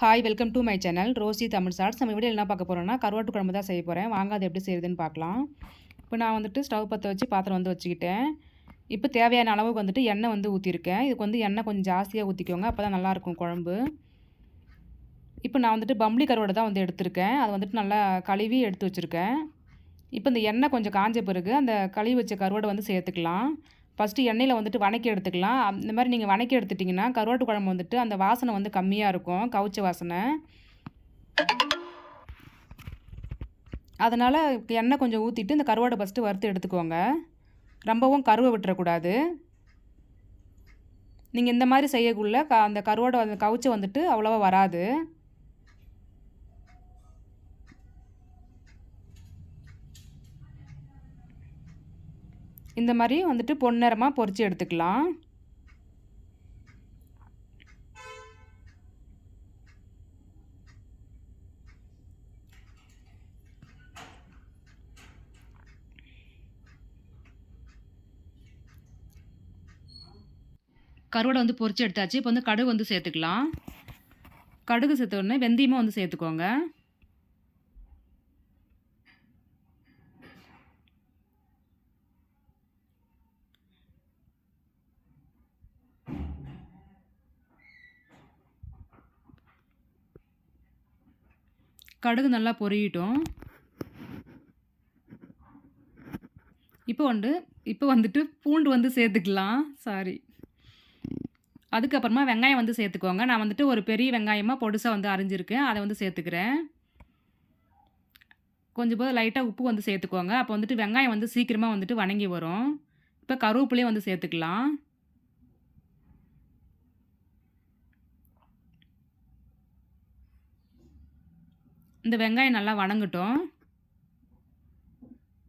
Hi welcome to my channel Rosy Tamil chats நம்ம video என்ன பார்க்க போகிறோம்னா கருவாட்டு குழம்பு தான் செய்ய போகிறேன் வாங்க அது எப்படி செய்யுதுன்னு பார்க்கலாம். இப்போ நான் வந்துட்டு ஸ்டவ் பற்ற வச்சு பாத்திரம் வந்து வச்சுக்கிட்டேன். இப்போ தேவையான அளவுக்கு வந்துட்டு எண்ணெய் வந்து ஊற்றிருக்கேன் இதுக்கு வந்து எண்ணெய் கொஞ்சம் ஜாஸ்தியாக ஊற்றிக்கோங்க அப்போ தான் நல்லாயிருக்கும் குழம்பு. இப்போ நான் வந்துட்டு பம்பளி கருவாடை தான் வந்து எடுத்திருக்கேன். அதை வந்துட்டு நல்லா கழுவி எடுத்து வச்சுருக்கேன். இப்போ இந்த எண்ணெய் கொஞ்சம் காஞ்ச பிறகு அந்த கழுவி வச்ச கருவாடை வந்து சேர்த்துக்கலாம். ஃபஸ்ட்டு எண்ணெயில் வந்துட்டு வணக்கி எடுத்துக்கலாம். இந்த மாதிரி நீங்கள் வணக்கி எடுத்துட்டிங்கன்னா கருவாட்டு குழம்பு வந்துட்டு அந்த வாசனை வந்து கம்மியாக இருக்கும். கவுச்ச வாசனை. அதனால் எண்ணெய் கொஞ்சம் ஊற்றிட்டு இந்த கருவாடை ஃபஸ்ட்டு வறுத்து எடுத்துக்கோங்க. ரொம்பவும் கருவை விட்டுறக்கூடாது. நீங்கள் இந்த மாதிரி செய்யக்குள்ள க அந்த கருவாடை அந்த கவுச்ச வந்துட்டு அவ்வளோவா வராது. இந்த மாதிரி வந்துட்டு பொன்னிறமாக பொறிச்சு எடுத்துக்கலாம். கருவடை வந்து பொறிச்சு எடுத்தாச்சு. இப்போ வந்து கடுகு வந்து சேர்த்துக்கலாம். கடுகு சேர்த்த உடனே வெந்தயமும் வந்து சேர்த்துக்கோங்க. கடுகு நல்லா பொரியட்டும். இப்போ வந்து இப்போ வந்துட்டு பூண்டு வந்து சேர்த்துக்கலாம். சாரி அதுக்கப்புறமா வெங்காயம் வந்து சேர்த்துக்கோங்க. நான் வந்துட்டு ஒரு பெரிய வெங்காயமாக பொடுசாக வந்து அரிஞ்சிருக்கேன். அதை வந்து சேர்த்துக்கிறேன். கொஞ்சம் போது லைட்டாக உப்பு வந்து சேர்த்துக்கோங்க. அப்போ வந்துட்டு வெங்காயம் வந்து சீக்கிரமாக வந்துட்டு வணங்கி வரும். இப்போ கருவேப்பிலையும் வந்து சேர்த்துக்கலாம். இந்த வெங்காயம் நல்லா வணங்கட்டும்.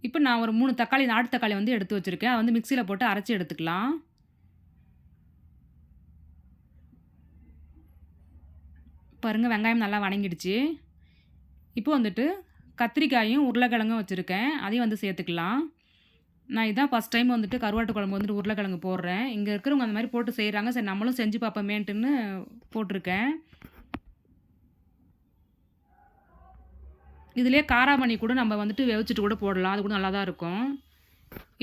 இப்போ நான் ஒரு மூணு தக்காளி நாட்டு தக்காளி வந்து எடுத்து வச்சுருக்கேன். அதை வந்து மிக்சியில் போட்டு அரைச்சி எடுத்துக்கலாம். பாருங்கள் வெங்காயம் நல்லா வணங்கிடுச்சு. இப்போ வந்துட்டு கத்திரிக்காயும் உருளைக்கிழங்கும் வச்சுருக்கேன். அதையும் வந்து சேர்த்துக்கலாம். நான் இதான் ஃபஸ்ட் டைம் வந்துட்டு கருவாட்டு குழம்பு வந்துட்டு உருளைக்கிழங்கு போடுறேன். இங்கே இருக்கிறவங்க அந்த மாதிரி போட்டு செய்கிறாங்க சரி நம்மளும் செஞ்சு பார்ப்போமேன்ட்டுன்னு போட்டிருக்கேன். இதுலேயே காராமணி கூட நம்ம வந்துட்டு வெவிச்சிட்டு கூட போடலாம். அது கூட நல்லா தான் இருக்கும்.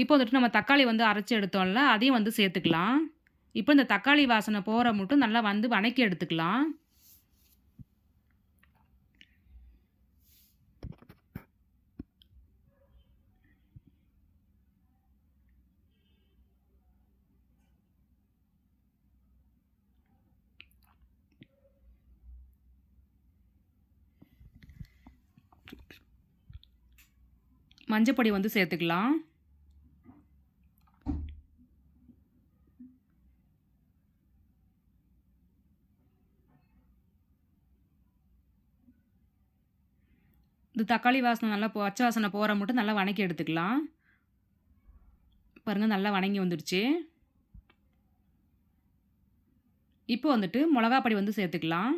இப்போ வந்துட்டு நம்ம தக்காளி வந்து அரைச்சி எடுத்தோம்ல அதையும் வந்து சேர்த்துக்கலாம். இப்போ இந்த தக்காளி வாசனை போகிற மட்டும் நல்லா வந்து வணக்கி எடுத்துக்கலாம். மஞ்சப்பொடி வந்து சேர்த்துக்கலாம். இந்த தக்காளி வாசனை நல்லா போ பச்சை வாசனை போகிற மட்டும் நல்லா வணக்கி எடுத்துக்கலாம். பாருங்கள் நல்லா வணங்கி வந்துடுச்சு. இப்போ வந்துட்டு மிளகாப்பொடி வந்து சேர்த்துக்கலாம்.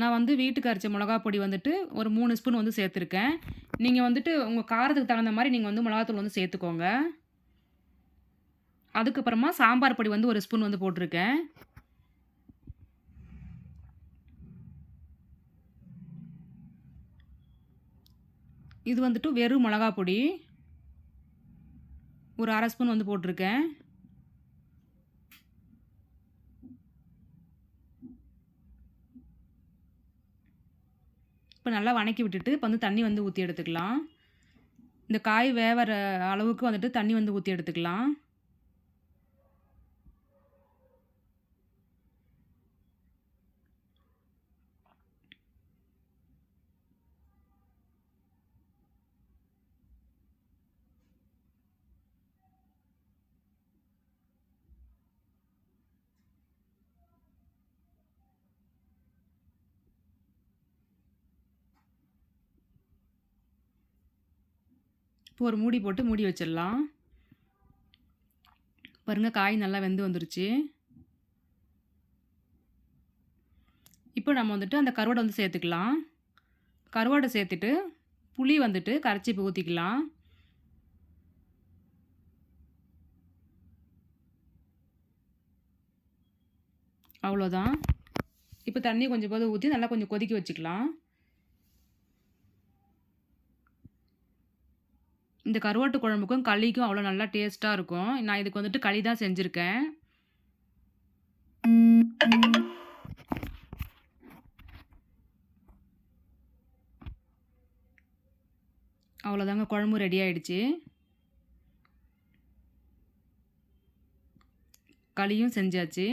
நான் வந்து வீட்டுக்கு அரைச்ச மிளகா பொடி வந்துட்டு ஒரு மூணு ஸ்பூன் வந்து சேர்த்துருக்கேன். நீங்கள் வந்துட்டு உங்கள் காரத்துக்கு தகுந்த மாதிரி நீங்கள் வந்து மிளகாத்தூள் வந்து சேர்த்துக்கோங்க. அதுக்கப்புறமா சாம்பார் பொடி வந்து ஒரு ஸ்பூன் வந்து போட்டிருக்கேன். இது வந்துட்டு வெறும் மிளகா பொடி. ஒரு அரை ஸ்பூன் வந்து போட்டிருக்கேன். இப்போ நல்லா வணக்கி விட்டுட்டு இப்போ வந்து தண்ணி வந்து ஊற்றி எடுத்துக்கலாம். இந்த காய் வேவற அளவுக்கு வந்துட்டு தண்ணி வந்து ஊற்றி எடுத்துக்கலாம். இப்போ ஒரு மூடி போட்டு மூடி வச்சிடலாம். பாருங்கள் காய் நல்லா வெந்து வந்துருச்சு. இப்போ நம்ம வந்துட்டு அந்த கருவாடை வந்து சேர்த்துக்கலாம். கருவாடை சேர்த்துட்டு புளி வந்துட்டு கரைச்சி இப்போ ஊற்றிக்கலாம் அவ்வளோதான். இப்போ தண்ணி கொஞ்சம் போது ஊற்றி நல்லா கொஞ்சம் கொதிக்க வச்சுக்கலாம். இந்த கருவாட்டு குழம்புக்கும் களிக்கும் அவ்வளோ நல்லா டேஸ்ட்டாக இருக்கும். நான் இதுக்கு வந்துட்டு களி தான் செஞ்சுருக்கேன். அவ்வளோதாங்க குழம்பு ரெடி ஆயிடுச்சு. களியும் செஞ்சாச்சு.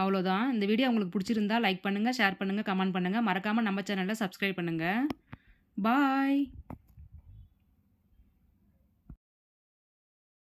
அவ்வளோதான். இந்த வீடியோ உங்களுக்கு பிடிச்சிருந்தா லைக் பண்ணுங்கள் ஷேர் பண்ணுங்கள் கமெண்ட் பண்ணுங்கள் மறக்காமல் நம்ம சேனலை சப்ஸ்கிரைப் பண்ணுங்கள் பாய்